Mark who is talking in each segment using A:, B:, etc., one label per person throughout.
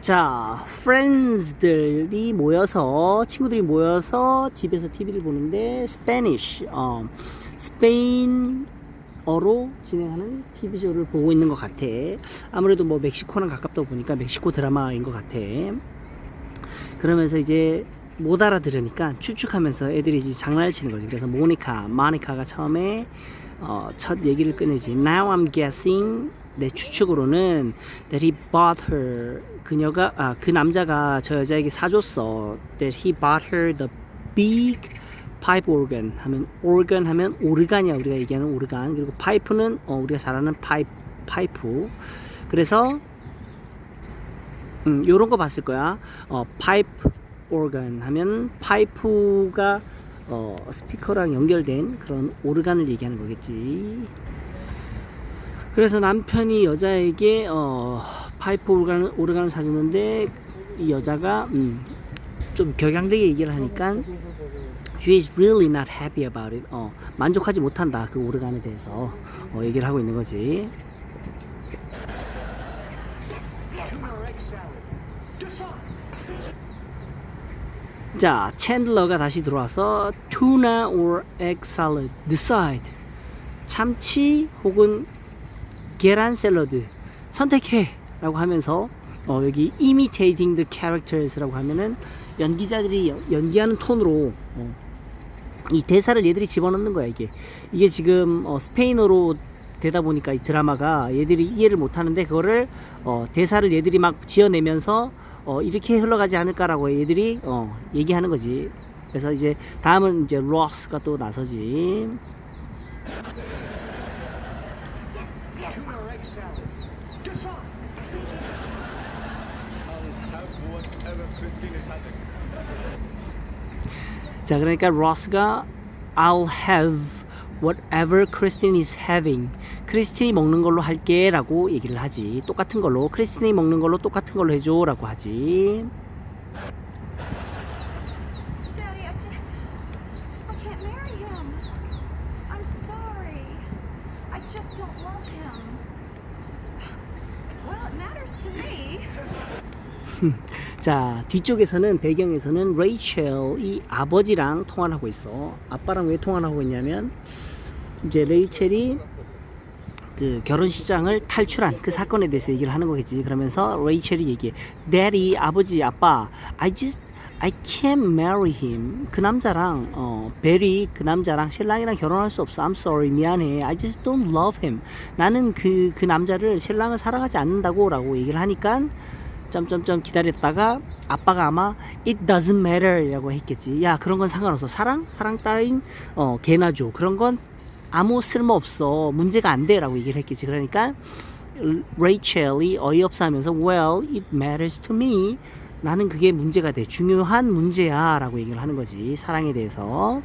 A: 자, friends들이 모여서 친구들이 모여서 집에서 TV를 보는데 Spanish, 어, 스페인어로 진행하는 TV 쇼를 보고 있는 것 같아. 아무래도 뭐 멕시코랑 가깝다 보니까 멕시코 드라마인 것 같아. 그러면서 이제 못 알아들으니까 추측하면서 애들이 이제 장난을 치는 거지. 그래서 모니카, 마니카가 처음에 어, 첫 얘기를 꺼내지. Now I'm guessing 내 추측으로는 that he bought her 그녀가 아 그 남자가 저 여자에게 사줬어. that he bought her the big pipe organ 하면 organ 하면 오르간이야 우리가 얘기하는 오르간 그리고 파이프는 어, 우리가 잘 아는 파이프 파이프 그래서 음, 요런 거 봤을 거야. 어, 파이프 오르간 하면 파이프가 어, 스피커랑 연결된 그런 오르간을 얘기하는 거겠지. 그래서 남편이 여자에게 어, 파이프 오르간을, 오르간을 사주는데 이 여자가 음, 좀 격양되게 얘기를 하니까 she is really not happy about it. 어, 만족하지 못한다 그 오르간에 대해서 어, 얘기를 하고 있는 거지. 자, 챈들러가 다시 들어와서 tuna or egg salad decide. 참치 혹은 계란 샐러드 선택해라고 하면서 어, 여기 imitating the characters라고 하면은 연기자들이 연- 연기하는 톤으로 어, 이 대사를 얘들이 집어넣는 거야 이게 이게 지금 어, 스페인어로 되다 보니까 이 드라마가 얘들이 이해를 못 하는데 그거를 어, 대사를 얘들이 막 지어내면서 어, 이렇게 흘러가지 않을까라고 얘들이 어, 얘기하는 거지. 그래서 이제 다음은 이제 로스가 또 나서지. 자, 그러니까 로스가 I'll have whatever Christine is having. 크리스틴이 먹는 걸로 할게 라고 얘기를 하지. 똑같은 걸로 크리스틴이 먹는 걸로 똑같은 걸로 해줘 라고 하지.
B: Daddy, I just. I can't marry him. I'm sorry. I just don't love him. Well, it matters to me.
A: 자 뒤쪽에서는 배경에서는 레이첼이 아버지랑 통화를 하고 있어 아빠랑 왜 통화를 하고 있냐면 이제 레이첼이 그 결혼 시장을 탈출한 그 사건에 대해서 얘기를 하는 거겠지. 그러면서 레이첼이 얘기해. Daddy 아버지 아빠 I just I can't marry him. 그 남자랑 어 베리 그 남자랑 신랑이랑 결혼할 수 없어. I'm sorry 미안해. I just don't love him. 나는 그그 남자를 신랑을 사랑하지 않는다고 라고 얘기를 하니까 점점점 기다렸다가 아빠가 아마 it doesn't matter. 라고 했겠지 야 그런 건 상관없어. 사랑? 사랑 따윈? 어 개나 줘. 그런 건 아무 쓸모 없어. 문제가 안 돼 라고 얘기를 했겠지. 그러니까 레이첼이 어이없어 하면서 well it matters to me. 나는 그게 문제가 돼. 중요한 문제야. 라고 얘기를 하는 거지. 사랑에 대해서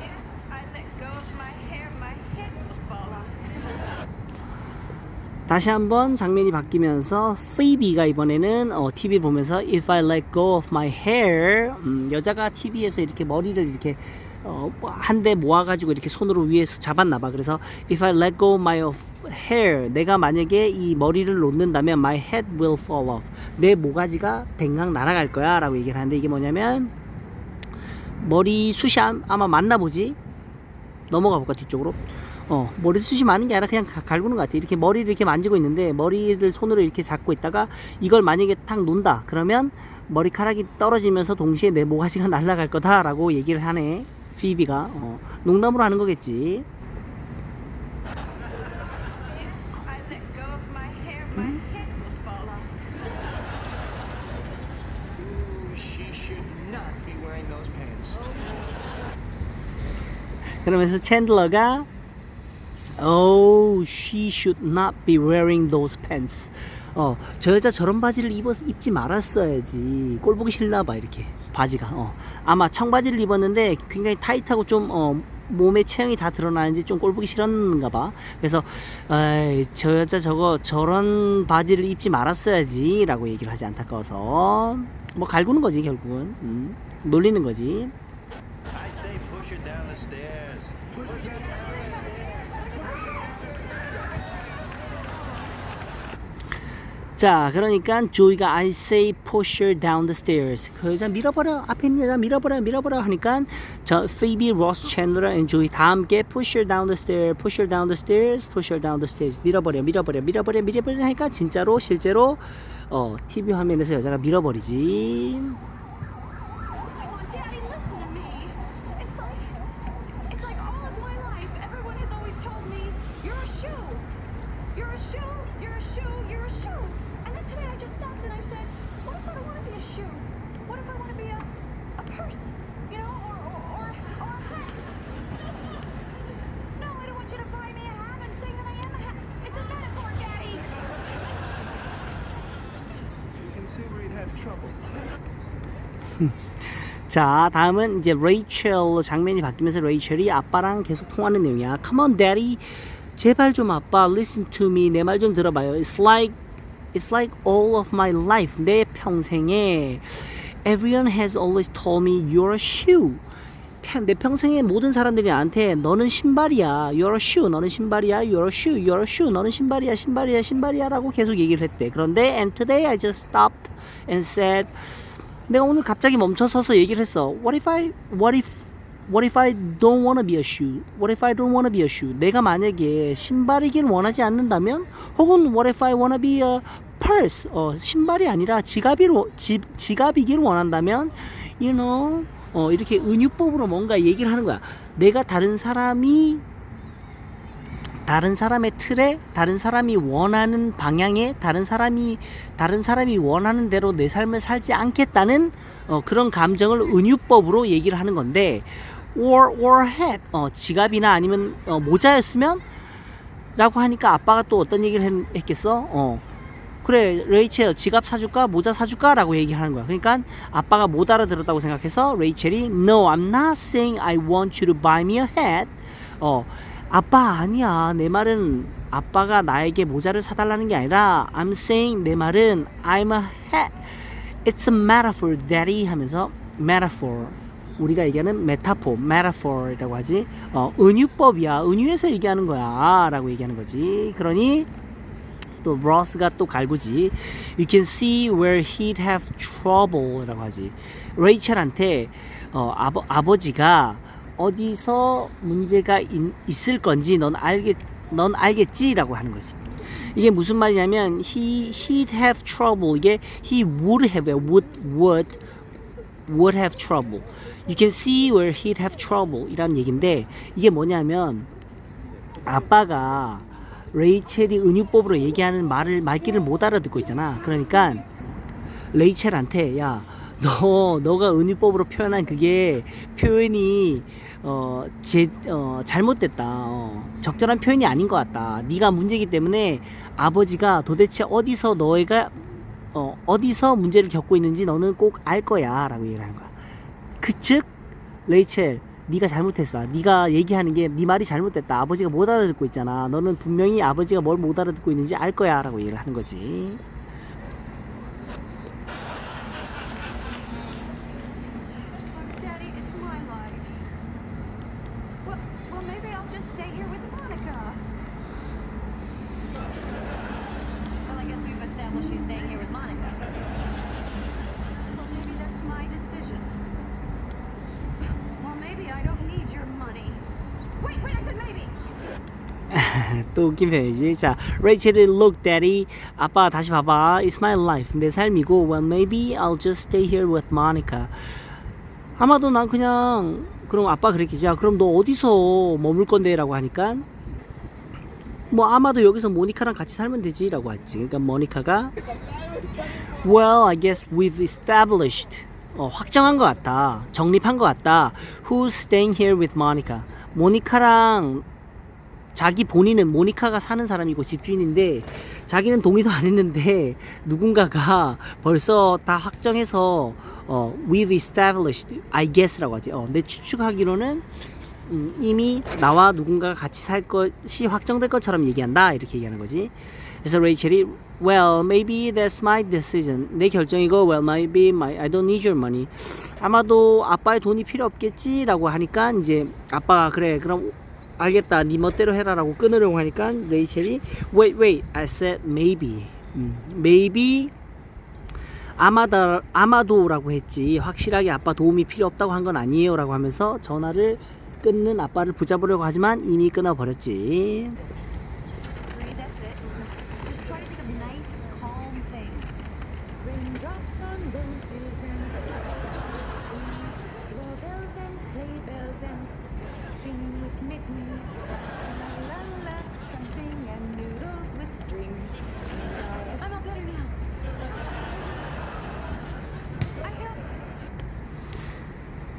B: If I let go of my hair, my head will fall off.
A: 다시 한번 장면이 바뀌면서 Phoebe가 이번에는 어, TV 보면서 If I let go of my hair 음, 여자가 TV에서 이렇게 머리를 이렇게 어, 한 대 모아가지고 이렇게 손으로 위에서 잡았나봐. 그래서 If I let go of my hair 내가 만약에 이 머리를 놓는다면 my head will fall off. 내 모가지가 댕강 날아갈 거야 라고 얘기를 하는데 이게 뭐냐면 머리 숱이 아- 아마 맞나 보지? 넘어가 볼까 뒤쪽으로 어 머리숱이 많은 게 아니라 그냥 가- 갈구는 것 같아 이렇게 머리를 이렇게 만지고 있는데 머리를 손으로 이렇게 잡고 있다가 이걸 만약에 탁 논다. 그러면 머리카락이 떨어지면서 동시에 내 모가지가 날아갈 거다라고 얘기를 하네. 피비가. 어, 농담으로 하는 거겠지. 그러면서 챈들러가 Oh, she should not be wearing those pants. 어, 저 여자 저런 바지를 입어서 입지 말았어야지. 꼴 보기 싫나 봐 이렇게 바지가. 어, 아마 청바지를 입었는데 굉장히 타이트하고 좀 어, 몸의 체형이 다 드러나는지 좀 꼴 보기 싫었는가 봐. 그래서 에이, 저 여자 저거 저런 바지를 입지 말았어야지 라고 얘기를 하지 안타까워서 뭐 갈구는 거지 결국은 음, 놀리는 거지.
C: I say push her down the stairs.
A: 자, 그러니까 조이가 I say push her down the stairs. 그 여자 밀어버려. 앞에 있는 여자 밀어버려, 밀어버려 하니까 저 Phoebe, Ross, Chandler, and Joey 다 함께 push her down the stairs, push her down the stairs, push her down the stairs. 밀어버려, 밀어버려, 밀어버려, 밀어버려 하니까 진짜로 실제로 어, TV 화면에서 여자가 밀어버리지. 자, 다음은 이제 레이첼 장면이 바뀌면서 레이첼이 아빠랑 계속 통하는 내용이야. Come on, daddy. 제발 좀 아빠, listen to me. 내 말 좀 들어봐요. It's like, it's like all of my life. 내 평생에 everyone has always told me you're a shoe. 평- 내 평생에 모든 사람들이 나한테 너는 신발이야. You're a shoe. 너는 신발이야. You're a shoe. You're a shoe. 너는 신발이야. 신발이야. 신발이야라고 계속 얘기를 했대. 그런데 and today I just stopped and said 내가 오늘 갑자기 멈춰서서 얘기를 했어. What if I what if what if I don't wanna be a shoe? What if I don't wanna be a shoe? 내가 만약에 신발이길 원하지 않는다면 혹은 what if I wanna be a purse? 어, 신발이 아니라 지갑이 지, 지갑이길 원한다면 you know 어, 이렇게 은유법으로 뭔가 얘기를 하는 거야. 내가 다른 사람이 다른 사람의 틀에 다른 사람이 원하는 방향에 다른 사람이 다른 사람이 원하는 대로 내 삶을 살지 않겠다는 어, 그런 감정을 은유법으로 얘기를 하는 건데 or or hat 어, 지갑이나 아니면 어, 모자였으면? 라고 하니까 아빠가 또 어떤 얘기를 했, 겠어? 어. 그래 레이첼 지갑 사줄까? 모자 사줄까? 라고 얘기하는 거야. 그러니까 아빠가 못 알아들었다고 생각해서 레이첼이 No I'm not saying I want you to buy me a hat. 어 아빠 아니야. 내 말은 아빠가 나에게 모자를 사달라는 게 아니라 I'm saying 내 말은 I'm a hat It's a metaphor daddy 하면서 metaphor. 우리가 얘기하는 메타포 metaphor이라고 하지. 어 은유법이야. 은유에서 얘기하는 거야. 라고 얘기하는 거지. 그러니 또 로스가 또 갈구지. You can see where he'd have trouble라고 하지. 레이첼한테 어, 아버, 아버지가 어디서 문제가 있, 있을 건지 넌 알겠 넌 알겠지라고 하는 것이. 이게 무슨 말이냐면 he he'd have trouble. 이게 he would have would would would have trouble. You can see where he'd have trouble 이라는 얘기인데 이게 뭐냐면 아빠가 레이첼이 은유법으로 얘기하는 말을 말귀를 못 알아듣고 있잖아. 그러니까 레이첼한테 야, 너 너가 은유법으로 표현한 그게 표현이 어, 제, 어, 잘못됐다. 어, 적절한 표현이 아닌 것 같다. 네가 문제이기 때문에 아버지가 도대체 어디서 너희가 어, 어디서 문제를 겪고 있는지 너는 꼭 알 거야라고 얘기를 하는 거야. 그즉 레이첼 네가 잘못했어. 네가 얘기하는 게 네 말이 잘못됐다. 아버지가 못 알아듣고 있잖아. 너는 분명히 아버지가 뭘 못 알아듣고 있는지 알 거야라고 얘기를 하는 거지.
B: Look, Daddy, it's my life. Well, well, maybe I'll just stay here with Monica.
D: Well, I guess established she's staying here with Monica.
B: Well, maybe that's my decision. Well, maybe I don't need your money. Wait, wait, I said maybe.
A: 또 웃긴 편이지. 자, 레이첼이 look daddy. 아빠 다시 봐봐. It's my life. 내 삶이고 well maybe I'll just stay here with Monica. 아마도 난 그냥 그럼 아빠 그랬겠지. 아, 그럼 너 어디서 머물 건데라고 하니까 뭐 아마도 여기서 모니카랑 같이 살면 되지 라고 했지. 그러니까 모니카가 Well, I guess we've established. 어, 확정한 것 같다. 정립한 것 같다. Who's staying here with Monica? 모니카랑 자기 본인은 모니카가 사는 사람이고 집주인인데 자기는 동의도 안 했는데 누군가가 벌써 다 확정해서 어, we've established, I guess라고 하지. 어, 내 추측하기로는 음, 이미 나와 누군가가 같이 살 것이 확정될 것처럼 얘기한다 이렇게 얘기하는 거지. 그래서 레이첼이 Well, maybe that's my decision. 내 결정이고, well, maybe my, I don't need your money. 아마도 아빠의 돈이 필요 없겠지라고 하니까 이제 아빠가 그래, 그럼 알겠다, 네 멋대로 해라라고 끊으려고 하니까 레이첼이 wait, wait, I said maybe, 음, maybe 아마다 아마도라고 했지 확실하게 아빠 도움이 필요 없다고 한 건 아니에요라고 하면서 전화를 끊는 아빠를 붙잡으려고 하지만 이미 끊어버렸지.
B: Bree, that's it. Just try to think of nice, calm things.
E: Raindrops on roses and leaves, doorbells and sleigh bells and something with mittens. La la la, something and noodles with string. Sorry.
B: I'm all better now. I helped.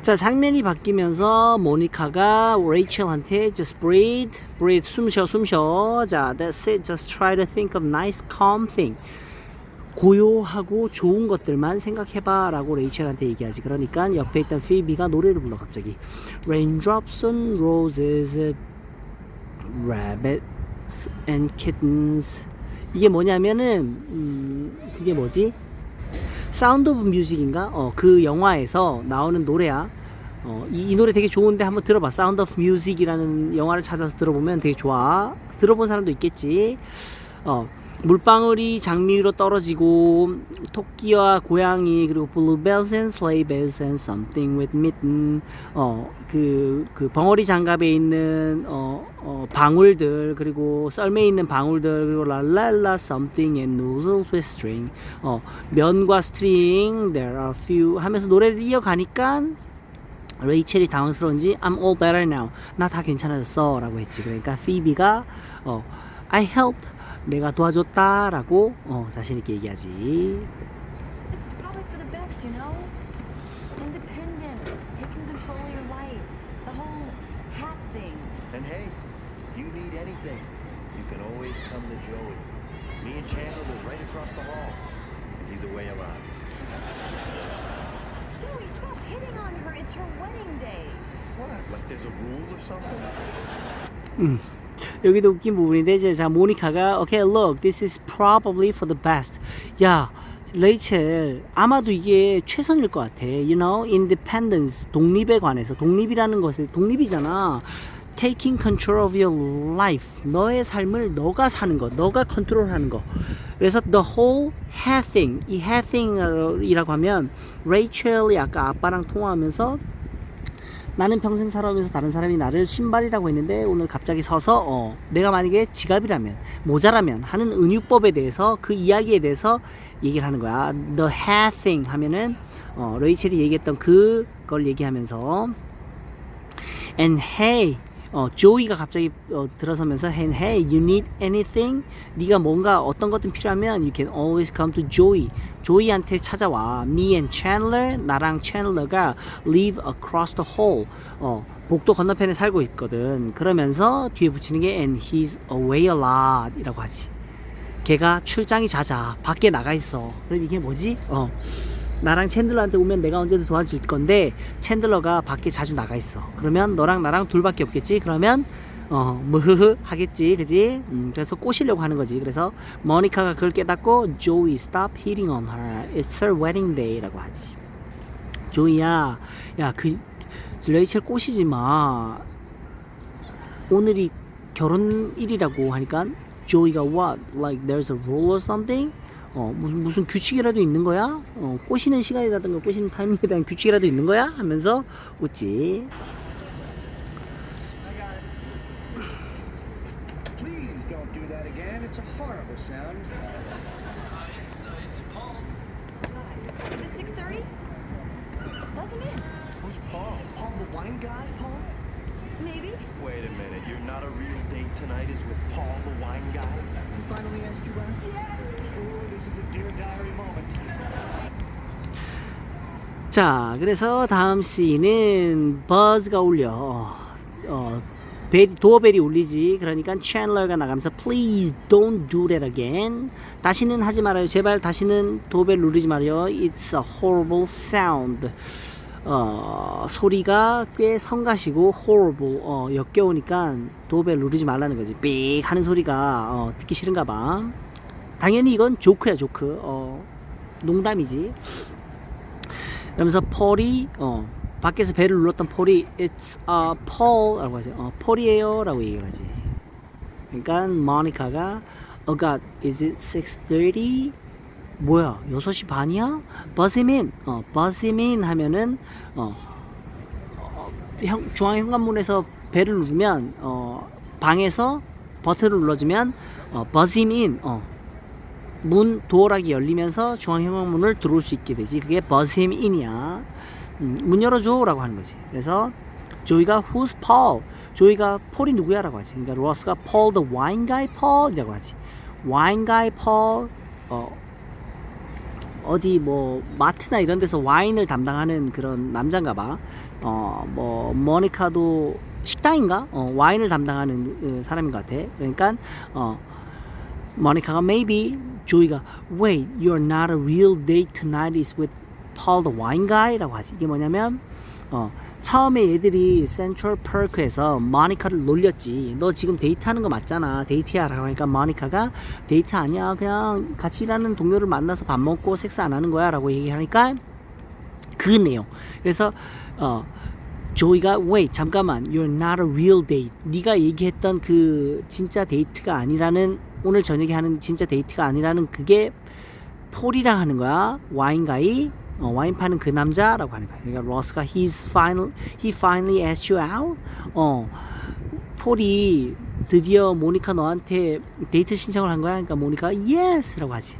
A: 자 장면이 바뀌면서 모니카가 레이첼한테 just breathe, breathe 숨쉬어 숨쉬어. 자 that's it. Just try to think of nice, calm thing. 고요하고 좋은 것들만 생각해봐 라고 레이첼한테 얘기하지. 그러니까 옆에 있던 피비가 노래를 불러 갑자기. Raindrops on roses, rabbits and kittens. 이게 뭐냐면은 음, 그게 뭐지? 사운드 오브 뮤직인가? 어, 그 영화에서 나오는 노래야. 어, 이, 이 노래 되게 좋은데 한번 들어봐. 사운드 오브 뮤직이라는 영화를 찾아서 들어보면 되게 좋아. 들어본 사람도 있겠지. 어, 물방울이 장미 위로 떨어지고 토끼와 고양이 그리고 bluebells and sleigh bells and something with mitten 어그 그 벙어리 장갑에 있는 어, 어 방울들 그리고 썰매 있는 방울들 그리고 랄랄라 something and noodles with string 어 면과 스트링 there are few 하면서 노래를 이어가니까 레이첼이 당황스러운지 I'm all better now 나 다 괜찮아졌어 라고 했지 그러니까 피비가 어 I helped 내가 도와줬다 라고 어, 자신 있게 얘기하지
B: is probably for the best, you know? Independence, taking control of your life, the whole hat thing.
F: And hey, if you need anything, you can always come to Joey.
C: Me and Chandler live right across the hall. He's away a lot.
B: Joey, stop hitting on her. It's her wedding day.
F: What? Like there's a rule or something?
A: 여기도 웃긴 부분인데 이제 자 모니카가 okay look this is probably for the best 야 레이첼 아마도 이게 최선일 것 같아 you know independence 독립에 관해서 독립이라는 것은 독립이잖아 taking control of your life. 너의 삶을 너가 사는 것 너가 컨트롤하는 것 그래서 the whole hat thing 이 hat thing이라고 하면 레이첼이 아까 아빠랑 통화하면서 나는 평생 살아오면서 다른 사람이 나를 신발이라고 했는데 오늘 갑자기 서서 어, 내가 만약에 지갑이라면 모자라면 하는 은유법에 대해서 그 이야기에 대해서 얘기를 하는 거야. The hat thing 하면은 어, 레이첼이 얘기했던 그걸 얘기하면서. And hey 어, 조이가 갑자기 어, 들어서면서 and hey you need anything 네가 뭔가 어떤 것든 필요하면 you can always come to Joey 조이한테 찾아와 me and Chandler 나랑 Chandler가 live across the hall 어, 복도 건너편에 살고 있거든 그러면서 뒤에 붙이는 게 and he's away a lot 이라고 하지 걔가 출장이 잦아 밖에 나가 있어 그럼 이게 뭐지 어 나랑 챈들러한테 오면 내가 언제든 도와줄 건데 챈들러가 밖에 자주 나가 있어. 그러면 너랑 나랑 둘밖에 없겠지. 그러면 어 무흐흐 하겠지, 그지? 음, 그래서 꼬시려고 하는 거지. 그래서 모니카가 그걸 깨닫고 Joey stop hitting on her. It's her wedding day라고 하지. 조이야, 야 그 레이첼 꼬시지 마. 오늘이 결혼일이라고 하니까 조이가 what like there's a rule or something? 어 무슨 무슨 규칙이라도 있는 거야? 어 꼬시는 시간이라든가 꼬시는 타이밍에 대한 규칙이라도 있는 거야? 하면서 웃지.
C: Please don't do that again. It's a horrible sound.
B: God, is it 6:30? Wasn't it?
F: Who's Paul? Paul the wine guy, Paul?
B: Maybe.
F: Wait a minute, you're not a real date tonight is with Paul the wine guy? He finally asked you out?
B: Yes.
C: Oh, this is a dear diary moment.
A: 자, 그래서 다음 씬은 버즈가 울려. 어, 어 벨, 도어벨이 울리지. 그러니까 챈러가 나가면서 Please don't do that again. 다시는 하지 말아요. 제발 다시는 도어벨 울리지 말아요. It's a horrible sound. 어, 소리가 꽤 성가시고 horrible. 어, 역겨우니까 도어벨 누르지 말라는 거지. 삑 하는 소리가 어, 듣기 싫은가 봐. 당연히 이건 조크야 조크 어 농담이지 그러면서 폴이 어 밖에서 배를 눌렀던 폴이 it's a Paul라고 하죠 어 폴이에요 라고 얘기를 하지 그러니까 모니카가 Oh God, is it 6:30? 뭐야, 6시 반이야? In. 어, in 하면은 어, 어, 형, 중앙 현관문에서 배를 누르면 어, 방에서 버튼을 눌러주면 어, buzz him in. 어, 문 도어락이 열리면서 중앙 현관문을 들어올 수 있게 되지. 그게 in이야. 음, 문 열어줘라고 하는 거지. 그래서 조이가 who's Paul? 조이가 폴이 누구야라고 하지. 그러니까 로스가 Paul the wine guy Paul이라고 하지. wine guy Paul 어 어디 뭐 마트나 이런 데서 와인을 담당하는 그런 남자인가 봐. 어 뭐 모니카도 식당인가? 어 와인을 담당하는 어, 사람인 것 같아. 그러니까 어 모니카가 maybe 조이가 wait you're not a real date tonight is with Paul the wine guy라고 하지. 이게 뭐냐면 어 처음에 얘들이 센트럴 파크에서 모니카를 놀렸지. 너 지금 데이트하는 거 맞잖아. 데이트야 라고 하니까 모니카가 데이트 아니야. 그냥 같이 일하는 동료를 만나서 밥 먹고 섹스 안 하는 거야 라고 얘기하니까 그 내용. 그래서 어 조이가 wait 잠깐만 you're not a real date 네가 얘기했던 그 진짜 데이트가 아니라는 오늘 저녁에 하는 진짜 데이트가 아니라는 그게 폴이랑 하는 거야 와인가이 어, 와인 파는 그 남자라고 하는 거야. 그러니까 로스가 he's final he finally asked you out? 어 폴이 드디어 모니카 너한테 데이트 신청을 한 거야? 그러니까 모니카 yes라고 하지.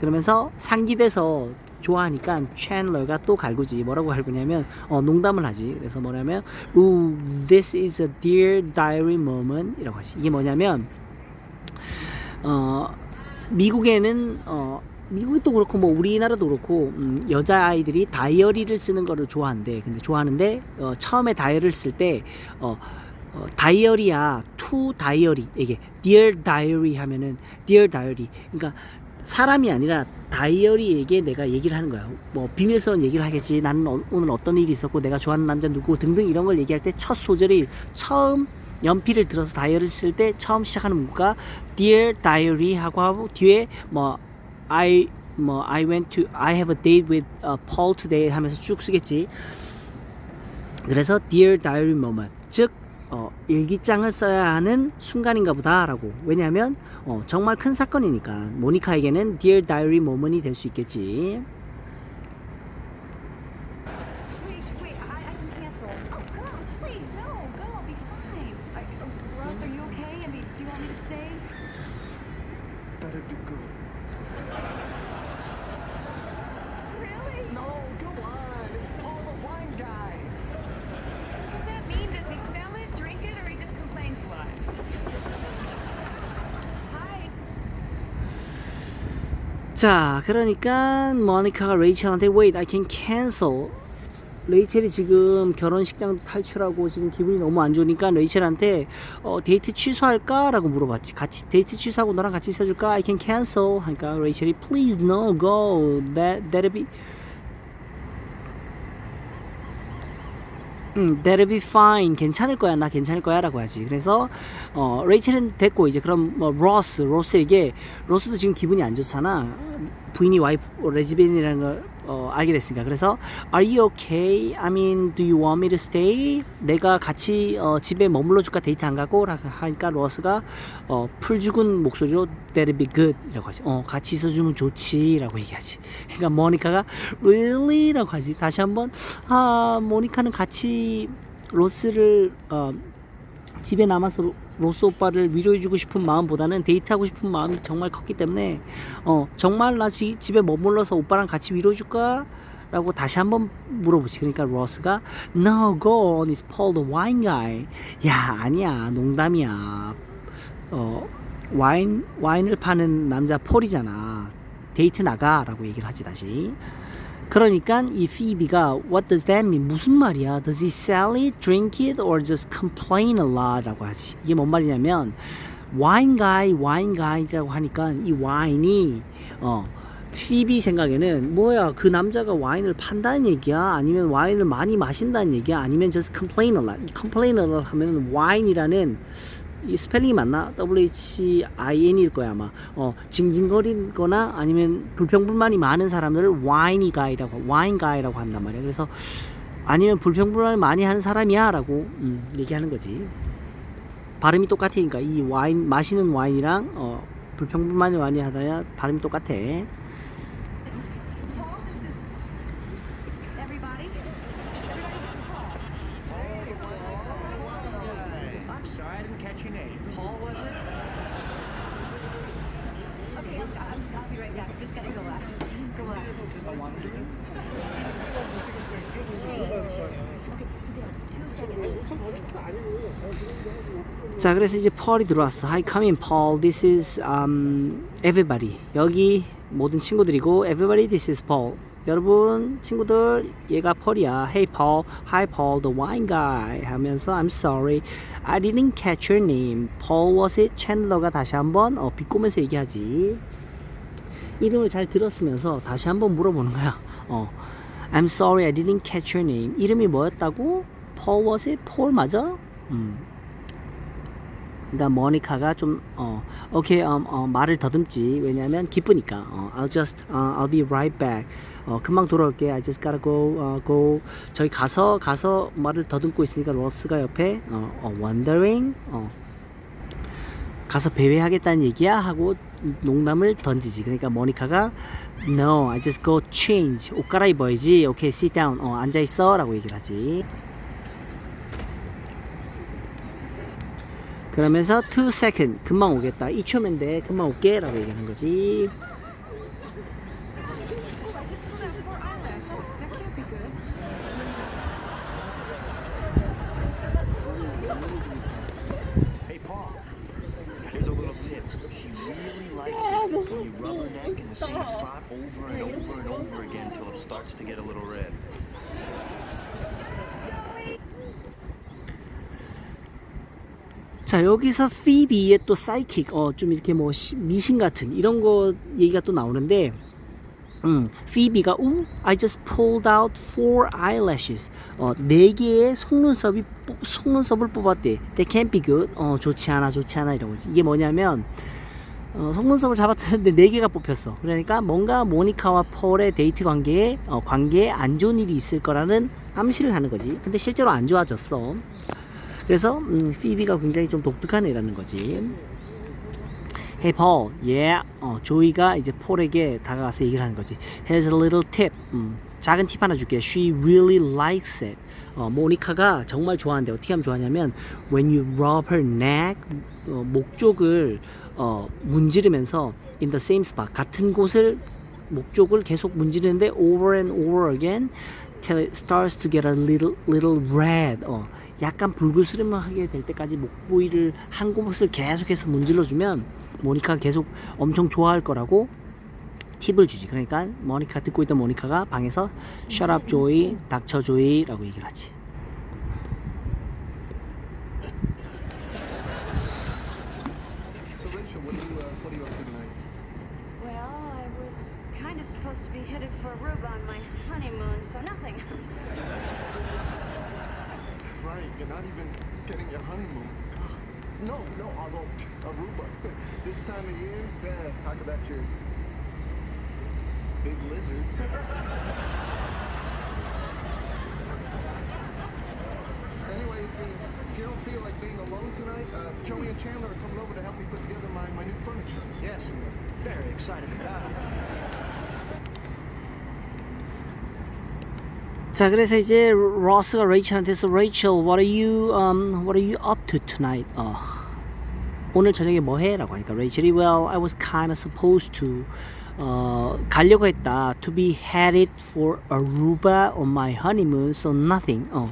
A: 그러면서 상기돼서 좋아하니까 챈러가 또 갈구지. 뭐라고 갈구냐면 어, 농담을 하지. 그래서 뭐냐면 Ooh, this is a dear diary moment. 이라고 하지. 이게 뭐냐면 어 미국에는 어 미국도 그렇고 뭐 우리나라도 그렇고 음, 여자 아이들이 다이어리를 쓰는 거를 좋아한대 근데 좋아하는데 어, 처음에 다이어리를 쓸때 어, 어, 다이어리야 투 다이어리 이게 dear diary 하면은 dear diary 그러니까 사람이 아니라 다이어리에게 내가 얘기를 하는 거야. 뭐 비밀스러운 얘기를 하겠지. 나는 어- 오늘 어떤 일이 있었고 내가 좋아하는 남자 누구 등등 이런 걸 얘기할 때 첫 소절이 처음 연필을 들어서 다이어리를 쓸 때 처음 시작하는 문구가 Dear Diary 하고 하고 뒤에 뭐 I 뭐 I went to I have a date with uh, Paul today 하면서 쭉 쓰겠지. 그래서 Dear Diary Moment 즉 어, 일기장을 써야 하는 순간인가 보다라고 왜냐하면 어, 정말 큰 사건이니까 모니카에게는 Dear Diary Moment이 될 수 있겠지.
B: Oh, go, oh?
F: That'd be good.
B: Really?
F: No, go on. It's Paul the wine guy.
E: What does that mean? Does he sell it, drink it, or he just complains a lot? Hi.
A: 자 그러니까 모니카가 레이첼한테 Wait I can cancel 레이첼이 지금 결혼식장도 탈출하고 지금 기분이 너무 안 좋으니까 레이첼한테 어, 데이트 취소할까? 라고 물어봤지 같이 데이트 취소하고 너랑 같이 있어줄까? I can cancel 하니까 레이첼이 Please no go that, that'll be 음, that'll be fine. 괜찮을 거야. 나 괜찮을 거야. 라고 하지. 그래서, 어, 레이첼은 됐고, 이제 그럼, 뭐, 로스, 로스에게, 로스도 지금 기분이 안 좋잖아. 부인이 와이프, 레즈비언이라는 걸, 어, 알게 됐으니까. 그래서, are you okay? I mean, do you want me to stay? 내가 같이, 어, 집에 머물러 줄까? 데이트 안 가고? 라고 하니까 로스가, 어, 풀 죽은 목소리로, that'll be good. 이라고 하지. 어, 같이 있어주면 좋지. 라고 얘기하지. 그러니까, 모니카가, really? 라고 하지. 다시 한번, 아, 모니카는 같이 로스를 어, 집에 남아서 로- 로스 오빠를 위로해주고 싶은 마음보다는 데이트하고 싶은 마음이 정말 컸기 때문에 어, 정말 나 지, 집에 머물러서 오빠랑 같이 위로해줄까? 라고 다시 한번 물어보지. 그러니까 로스가 No, go on. It's Paul the wine guy. 야, 아니야. 농담이야. 어, 와인, 와인을 파는 남자 폴이잖아. 데이트 나가 라고 얘기를 하지 다시. 그러니까 이 피비가 What does that mean? 무슨 말이야? Does he sell it, drink it, or just complain a lot? 라고 하지. 이게 뭔 말이냐면 와인 가이, 와인 가이라고 하니까 이 와인이 어 피비 생각에는 뭐야 그 남자가 와인을 판다는 얘기야? 아니면 와인을 많이 마신다는 얘기야? 아니면 just complain a lot? 이 complain a lot 하면 와인이라는 이 스펠링이 맞나? W-H-I-N일 거야 아마. 어, 징징거리거나 아니면 불평불만이 많은 사람들을 whiny guy라고, wine guy라고 한단 말이야. 그래서 아니면 불평불만을 많이 하는 사람이야라고 음, 얘기하는 거지. 발음이 똑같으니까 이 와인 마시는 와인이랑 어, 불평불만을 많이 하다야 발음이 똑같아.
B: Paul, this is everybody. Everybody, this is Paul.
C: I'm sorry I didn't catch your name. Paul, was it?
B: Okay, I'm, I'm just, I'll be right back. I'm just gonna go out. Go out. Okay, sit down. Two seconds.
A: 자, 그래서 이제 펄이 들어왔어. Hi, come in, Paul. This is um, everybody. 여기 모든 친구들이고, everybody, this is Paul. 여러분, 친구들, 얘가 펄이야. Hey, Paul. Hi, Paul, the wine guy. 하면서, I'm sorry, I didn't catch your name. Paul was it? 챈들러가 다시 한번 어, 비꼬면서 얘기하지. 이름을 잘 들었으면서 다시 한번 물어보는 거야. 어, I'm sorry, I didn't catch your name. 이름이 뭐였다고? Paul was it? Paul 맞아? 음. 그러니까 모니카가 좀 어, 오케이 음, 어, 말을 더듬지 왜냐면 기쁘니까 어, I'll just uh, I'll be right back 어, 금방 돌아올게 I just gotta go 어, go 저기 가서 가서 말을 더듬고 있으니까 로스가 옆에 어, 어, wondering 어, 가서 배회하겠다는 얘기야? 하고 농담을 던지지. 그러니까 모니카가 No I just go change. 옷 갈아입어야지. 오케이 sit down. 어, 앉아 있어. 라고 얘기를 하지. 그러면서 2 second 금방 오겠다. 2초면 돼 금방 올게. 라고 얘기하는 거지
E: Oh, I just pulled out four eyelashes. That can't be good.
F: Hey, Paul. Here's a little tip. She really likes it when you rub her neck in the same spot over and over and over again till it starts to get a little red.
A: 자 여기서 피비의 또 사이킥 어 좀 이렇게 뭐 시- 미신 같은 이런 거 얘기가 또 나오는데 음, 피비가 우 I just pulled out four eyelashes. 어 네 개의 속눈썹이 뽑- 속눈썹을 뽑았대. That can't be good. 어 좋지 않아 좋지 않아 이런 거지. 이게 뭐냐면 어, 속눈썹을 잡았는데 네 개가 뽑혔어. 그러니까 뭔가 모니카와 폴의 데이트 관계에 어, 관계에 안 좋은 일이 있을 거라는 암시를 하는 거지. 근데 실제로 안 좋아졌어 그래서 음, 피비가 굉장히 좀 독특한 애라는 거지. Hey Paul, yeah. 어, 조이가 이제 폴에게 다가가서 얘기를 하는 거지. Here's a little tip. 음, 작은 팁 하나 줄게. She really likes it. 어, 모니카가 정말 좋아하는데 어떻게 하면 좋아하냐면 when you rub her neck, 어, 목 쪽을 어, 문지르면서 in the same spot 같은 곳을 목 쪽을 계속 문지르는데 over and over again till it starts to get a little little red. 어, 약간 붉으스름하게 될 때까지 목 부위를 한 곳을 계속해서 문질러 주면 모니카가 계속 엄청 좋아할 거라고 팁을 주지. 그러니까 모니카 듣고 있던 모니카가 방에서 up 조이, 닥쳐 조이라고 얘기를 하지.
F: No, no, although Aruba. this time of year, yeah, talk about your big lizards. Anyway, if you, if you don't feel like being alone tonight, uh, Joey and Chandler are coming over to help me put together my, my new furniture.
C: Yes, very excited about it.
A: 자, 그래서 이제 로스가 레이첼한테서 Rachel, what are you um what are you up to tonight? 어. 오늘 저녁에 뭐 해? 라고 하니까 레이첼이 well, I was kind of supposed to 어, 가려고 했다. To be headed for Aruba on my honeymoon, so nothing. 어,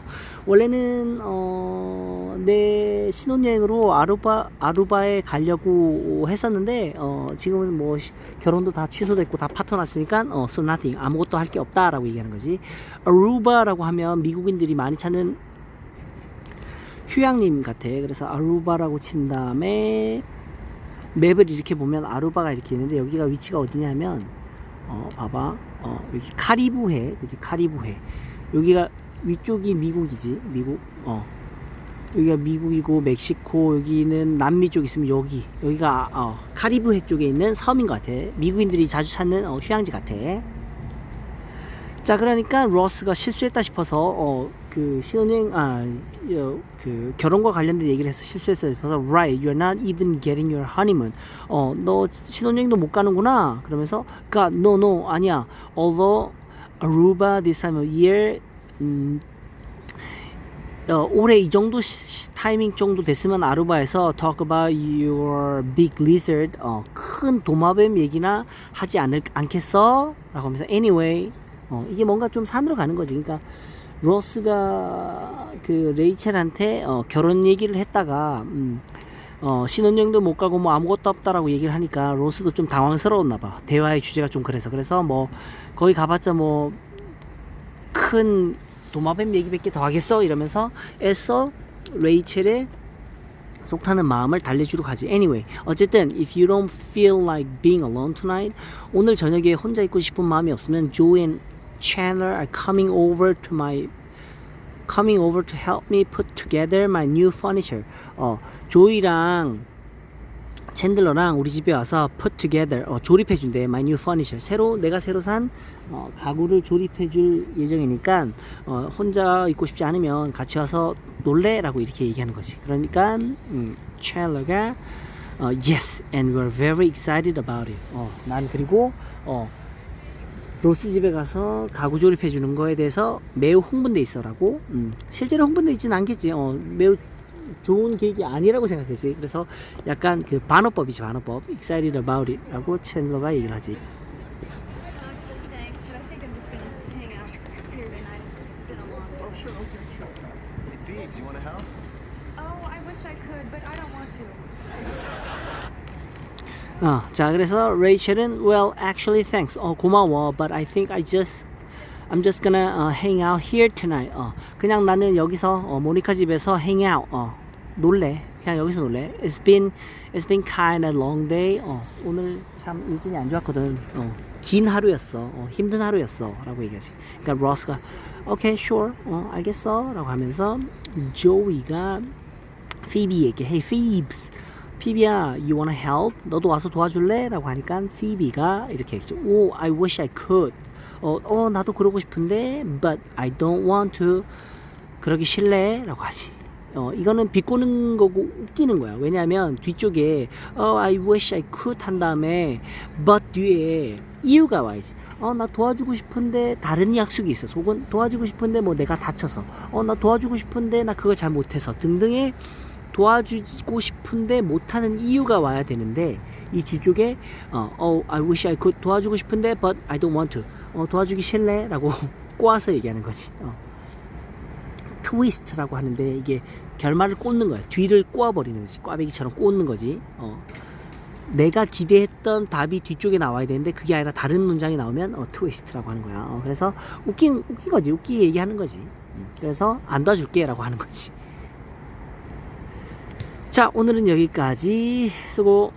A: 원래는 어, 내 신혼여행으로 아루바 아루바에 가려고 했었는데 어, 지금은 뭐 시- 결혼도 다 취소됐고 다 파토 났으니까 어, so nothing. 아무것도 할 게 없다라고 얘기하는 거지. 아루바라고 하면 미국인들이 많이 찾는 휴양림 같아. 그래서 아루바라고 친 다음에 맵을 이렇게 보면 아루바가 이렇게 있는데 여기가 위치가 어디냐면 어 봐봐. 어 여기 카리브해. 그지? 카리브해. 여기가 위쪽이 미국이지. 미국 어. 여기가 미국이고 멕시코 여기는 남미 쪽 있으면 여기. 여기가 어, 카리브해 쪽에 있는 섬인 것 같아. 미국인들이 자주 찾는 어, 휴양지 같아. 자 그러니까 로스가 실수했다 싶어서 어, 그 신혼여행 아그 결혼과 관련된 얘기를 해서 실수했어 싶어서 right you're not even getting your honeymoon 어 너 신혼여행도 못 가는구나 그러면서 그니까 no no 아니야 although Aruba this time of year 음, 어, 올해 이 정도 시, 타이밍 정도 됐으면 아루바에서 talk about your big lizard 어, 큰 도마뱀 얘기나 하지 않을 않겠어? 라고 하면서 anyway 어, 이게 뭔가 좀 산으로 가는 거지. 그러니까 로스가 그 레이첼한테 어, 결혼 얘기를 했다가 음, 어, 신혼여행도 못 가고 뭐 아무것도 없다라고 얘기를 하니까 로스도 좀 당황스러웠나 봐. 대화의 주제가 좀 그래서 그래서 뭐 거기 가봤자 뭐 큰 도마뱀 얘기밖에 더 하겠어 이러면서 애써 레이첼의 속타는 마음을 달래주러 가지. Anyway, 어쨌든 if you don't feel like being alone tonight, 오늘 저녁에 혼자 있고 싶은 마음이 없으면 and Chandler are coming over to my coming over to help me put together my new furniture. 어, 조이랑 챈들러랑 우리 집에 와서 put together 어, 조립해 준대 my new furniture 새로 내가 새로 산 어, 가구를 조립해 줄 예정이니까 어, 혼자 있고 싶지 않으면 같이 와서 놀래라고 이렇게 얘기하는 거지 그러니까 음, 챈러가 어, yes and we're very excited about it 어, 난 그리고 어, 로스 집에 가서 가구 조립해 주는 거에 대해서 매우 흥분돼 있어라고 음, 실제로 흥분돼 있지는 않겠지. 어, 매우 좋은 계획이 아니라고 생각했어요. 그래서 약간 그 반어법이지 반어법. Excited about it 라고 챈러가 얘기를 하지
D: Actually, thanks, but I think I'm just gonna hang out here tonight. It's been a long
F: Oh, sure, okay, sure. Hey, Phoebes, you want to help?
E: Oh, I wish I could, but I don't want to.
A: 어, 자 그래서 레이첼은 well actually thanks 어 고마워 but I think I just I'm just gonna uh, hang out here tonight 어 그냥 나는 여기서 어, 모니카 집에서 hang out 어 놀래 그냥 여기서 놀래 It's been It's been kind of long day 어 오늘 참 일진이 안 좋았거든 어긴 하루였어 어, 힘든 하루였어 라고 얘기하지 그러니까 로스가 okay sure 어 알겠어 라고 하면서 조이가 피비에게 hey Phoebes 피비야, you wanna help? 너도 와서 도와줄래? 라고 하니까 피비가 이렇게 했죠. Oh, I wish I could. 어, 어, 나도 그러고 싶은데, but I don't want to. 그러기 싫래? 라고 하지. 어, 이거는 비꼬는 거고 웃기는 거야. 왜냐하면 뒤쪽에 어, I wish I could 한 다음에 but 뒤에 이유가 와야지. 어, 나 도와주고 싶은데 다른 약속이 있어서 혹은 도와주고 싶은데 뭐 내가 다쳐서 어, 나 도와주고 싶은데 나 그거 잘 못해서 등등의 도와주고 싶은데 못하는 이유가 와야 되는데 이 뒤쪽에 어, oh, I wish I could 도와주고 싶은데 but I don't want to. 어, 도와주기 싫래? 라고 꼬아서 얘기하는 거지. 어. 트위스트라고 하는데 이게 결말을 꽂는 거야. 뒤를 꼬아버리는 거지. 꽈배기처럼 꽂는 거지. 어. 내가 기대했던 답이 뒤쪽에 나와야 되는데 그게 아니라 다른 문장이 나오면 어, 트위스트라고 하는 거야. 어, 그래서 웃긴 웃긴 거지. 웃기게 얘기하는 거지. 음, 그래서 안 도와줄게 라고 하는 거지 자 오늘은 여기까지. 수고